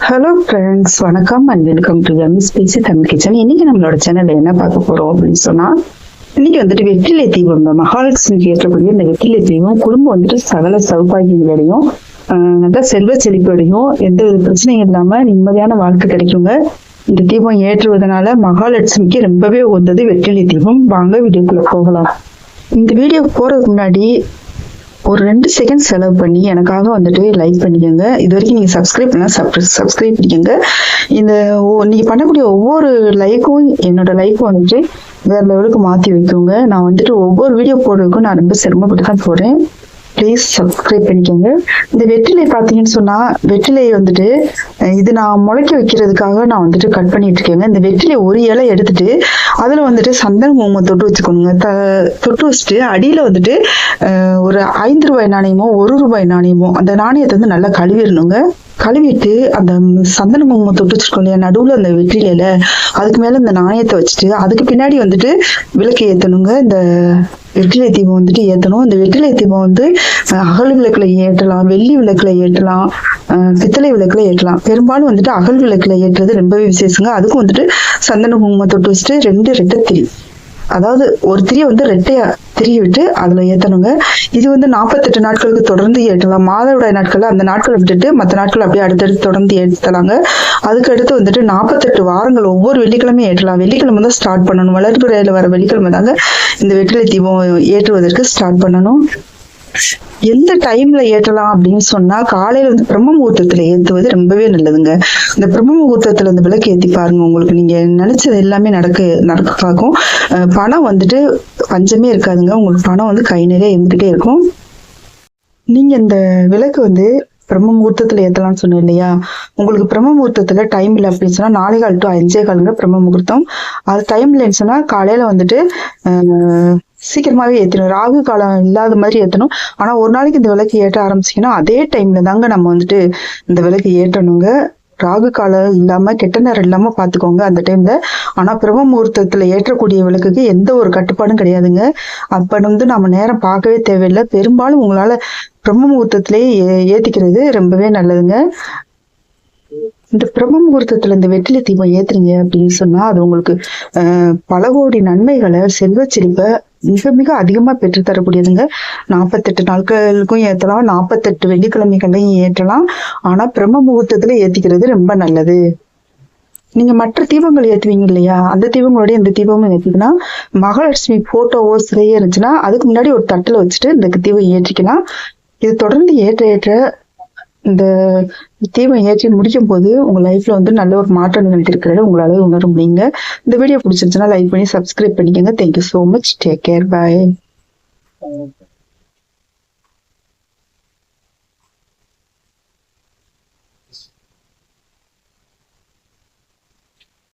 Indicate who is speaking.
Speaker 1: Hello friends வணக்கம். And welcome to MS பேசி Tamil kitchen இன்னைக்கு நம்மளோட சேனல்ல என்ன பார்க்க போறோம் அப்படின்னு சொன்னா இன்னைக்கு வந்துட்டு வெற்றிலை தீபம் இந்த மகாலட்சுமிக்கு ஏற்றக்கூடிய இந்த வெற்றிலை தீபம் குடும்பம் வந்துட்டு சகல சௌபாகியங்களோடையும் ஆஹ் நல்ல செல்வ செழிப்படையும் எந்த ஒரு பிரச்சனையும் இல்லாம நிம்மதியான வாழ்க்கை கிடைக்குங்க. இந்த தீபம் ஏற்றுவதனால மகாலட்சுமிக்கு ரொம்பவே உந்தது வெற்றிலை தீபம் வாங்க வீடியோக்குள்ள போகலாம். இந்த வீடியோ போறதுக்கு முன்னாடி ஒரு ரெண்டு செகண்ட் செலவு பண்ணி எனக்காக வந்துட்டு லைக் பண்ணிக்கோங்க. இது வரைக்கும் நீங்கள் சப்ஸ்கிரைப் பண்ணால் சப்ஸ்கிரைப் பண்ணிக்கோங்க. இந்த ஒ- நீங்க பண்ணக்கூடிய ஒவ்வொரு லைக்கும் என்னோட லைஃப் வந்துட்டு வேற லெவலுக்கு மாற்றி வைக்குங்க. நான் வந்துட்டு ஒவ்வொரு வீடியோ போடுறதுக்கும் நான் ரொம்ப சிரமப்பட்டு தான் போடுறேன். ப்ளீஸ் சப்ஸ்கிரைப் பண்ணிக்கோங்க. இந்த வெற்றிலை பார்த்தீங்கன்னு சொன்னால் வெற்றிலை வந்துட்டு இது நான் முளைக்க வைக்கிறதுக்காக நான் வந்துட்டு கட் பண்ணிட்டு இருக்கேங்க இந்த வெற்றில ஒரு இலை எடுத்துட்டு அதில் வந்துட்டு சந்தன குங்குமம் தொட்டு வச்சுக்கணுங்க. த தொட்டு வச்சுட்டு அடியில் வந்துட்டு ஒரு ஐந்து ரூபாய் நாணயமோ ஒரு ரூபாய் நாணயமோ அந்த நாணயத்தை வந்து நல்லா கழுவிடணுங்க. கழுவிட்டு அந்த சந்தன குங்குமம் தொட்டு வச்சிருக்கோம் இல்லையா நடுவில் அந்த வெற்றிலையில அதுக்கு மேலே இந்த நாணயத்தை வச்சுட்டு அதுக்கு பின்னாடி வந்துட்டு விளக்கு ஏற்றணுங்க இந்த வெற்றிலை தீபம் வந்துட்டு ஏற்றணும் இந்த வெற்றிலை தீபம் வந்து அகல் விளக்குல ஏற்றலாம் வெள்ளி விளக்குல ஏற்றலாம் பித்தளை விளக்குல ஏற்றலாம். பெரும்பாலும் வந்துட்டு அகல் விளக்குல ஏற்றுறது ரொம்பவே விசேஷங்க. அதுக்கும் வந்துட்டு சந்தன குங்குமம் தொட்டு வச்சுட்டு ரெண்டு ரெட்டை திரி. அதாவது ஒரு திரியை வந்து ரெட்டையா திரிய விட்டு அதுல ஏத்தணுங்க. இது வந்து நாற்பத்தெட்டு நாட்களுக்கு தொடர்ந்து ஏற்றலாம். மாதவிடாய் நாட்கள்ல அந்த நாட்களை விட்டுட்டு மற்ற நாட்கள் அப்படியே அடுத்தடுத்து தொடர்ந்து ஏற்றலாங்க. அதுக்கு அடுத்து வந்துட்டு நாற்பத்தெட்டு வாரங்கள் ஒவ்வொரு வெள்ளிக்கிழமையும் ஏற்றலாம். வெள்ளிக்கிழமை தான் ஸ்டார்ட் பண்ணணும். வளர்ப்புறையில வர வெள்ளிக்கிழமை தாங்க இந்த வெற்றிலை தீபம் ஏற்றுவதற்கு ஸ்டார்ட் பண்ணணும். எந்த டைம்ல ஏற்றலாம் அப்படின்னு சொன்னா காலையில வந்து பிரம்ம முகூர்த்தத்துல ஏத்துவது ரொம்பவே நல்லதுங்க. இந்த பிரம்ம முகூர்த்தத்துல இந்த விளக்கு ஏத்தி பாருங்க. உங்களுக்கு நீங்க நினைச்சது எல்லாமே நடக்க நடக்க பார்க்கும். பணம் வந்துட்டு பஞ்சமே இருக்காதுங்க. உங்களுக்கு பணம் வந்து கை நிறைய இருந்துகிட்டே இருக்கும். நீங்க இந்த விளக்கு வந்து பிரம்ம முகூர்த்தத்துல ஏத்தலாம்னு சொன்னேன் இல்லையா? உங்களுக்கு பிரம்ம முகூர்த்தத்துல டைம் இல்லை அப்படின்னு சொன்னா நாளை கால் டு அஞ்சே காலுங்க பிரம்ம முகூர்த்தம். அது டைம் இல்லைன்னு சொன்னா காலையில வந்துட்டு சீக்கிரமாகவே ஏற்றணும் ராகு காலம் இல்லாத மாதிரி ஏற்றணும் ஆனால் ஒரு நாளைக்கு இந்த விளக்கு ஏற்ற ஆரம்பிச்சீங்கன்னா அதே டைம்ல தாங்க நம்ம வந்துட்டு இந்த விளக்கு ஏற்றணுங்க. ராகு காலம் இல்லாம கெட்ட நேரம் இல்லாம பாத்துக்கோங்க அந்த டைம்ல ஆனா பிரம்ம முகூர்த்தத்துல ஏற்றக்கூடிய விளக்குக்கு எந்த ஒரு கட்டுப்பாடும் கிடையாதுங்க. அப்ப வந்து நம்ம நேரம் பார்க்கவே தேவையில்லை. பெரும்பாலும் உங்களால பிரம்ம முகூர்த்தத்திலே ஏ- ஏத்திக்கிறது ரொம்பவே நல்லதுங்க. இந்த பிரம்ம முகூர்த்தத்துல இந்த வெற்றிலை தீபம் ஏத்துறீங்க அப்படின்னு சொன்னா அது உங்களுக்கு பல கோடி நன்மைகளை செல்வ செழிப்பை மிக மிக அதிகமா பெற்று தரக்கூடியதுங்க. நாற்பத்தெட்டு நாட்களுக்கும் ஏத்தலாம் நாற்பத்தெட்டு வெள்ளிக்கிழமைகளையும் ஏற்றலாம். ஆனா பிரம்ம முகூர்த்தத்துல ஏத்திக்கிறது ரொம்ப நல்லது. நீங்க மற்ற தீபங்கள் ஏத்துவீங்க இல்லையா? அந்த தீபங்களோட இந்த தீபமும் ஏத்திக்கலாம் மகாலட்சுமி போட்டோவோ சிலையோ இருந்துச்சுன்னா அதுக்கு முன்னாடி ஒரு தட்டுல வச்சுட்டு இந்த தீபம் ஏற்றிக்கலாம். இது தொடர்ந்து ஏற்ற ஏற்ற இந்த தீபம் ஏற்றி முடிக்கும் போது உங்க லைஃப்ல வந்து நல்ல ஒரு மாற்றம் நிகழ்த்திருக்கிறத உங்களால உணர முடியுங்க. இந்த வீடியோ பிடிச்சிருந்துச்சுன்னா லைக் பண்ணி சப்ஸ்கிரைப் பண்ணிக்கோங்க. Thank you so much take care bye